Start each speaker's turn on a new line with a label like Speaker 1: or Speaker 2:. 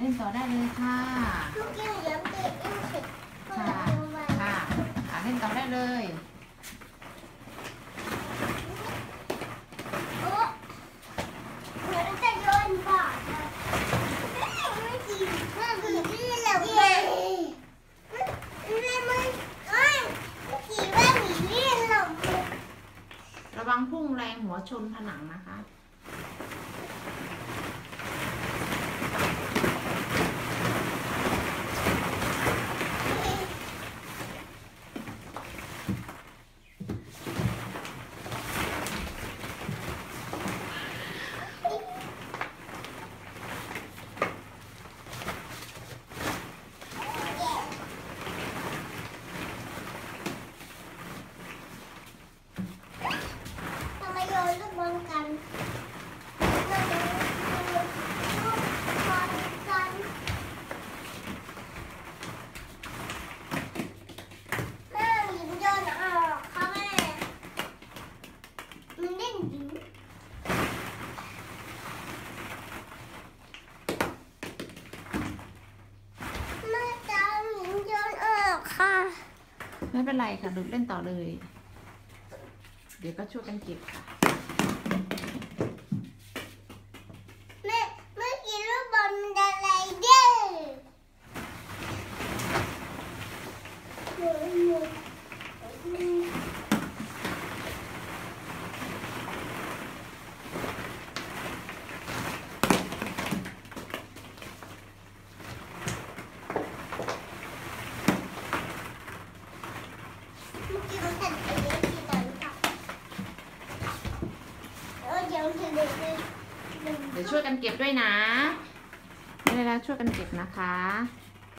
Speaker 1: เมื่อกี้หนูย้ำเตะเอ็มเสร็จก็
Speaker 2: ค่ะ
Speaker 1: เลยเอาไว้
Speaker 2: ค่ะอ่าเล่นต่อได้เลย
Speaker 1: โอ้เหมือนจะโดนบาดอะไม่จริงไม่จริงที่เราเป็นไม่ไม่เอ้ยเมื่อกี้ว่าหนีเรียนเรา
Speaker 2: ระวังพุ่งแรงหัวชนผนังนะคะ
Speaker 1: ทำไมโยนลูกบอลกันเราโยนลูกบอลกันแม่หญิงโยนออกค่ะแม่มันเล่นหญิงแม่จาหญิงโยนออกค่ะ
Speaker 2: ไม่เป็นไรค่ะดูเล่นต่อเลย เดี๋ยวก็ช่วยกันเก็บค่ะ
Speaker 1: แม่เมื่อกี้ลูกบอลมันอะไรเด้อนูหนู เมื่อกี้มันแผ่นไปเยอะทีตอนค่ะเออเดี๋ยวถึงเด็กเลย
Speaker 2: เดี๋ยวช่วยกันเก็บด้วยนะไม่ได้แล้วช่วยกันเก็บนะคะ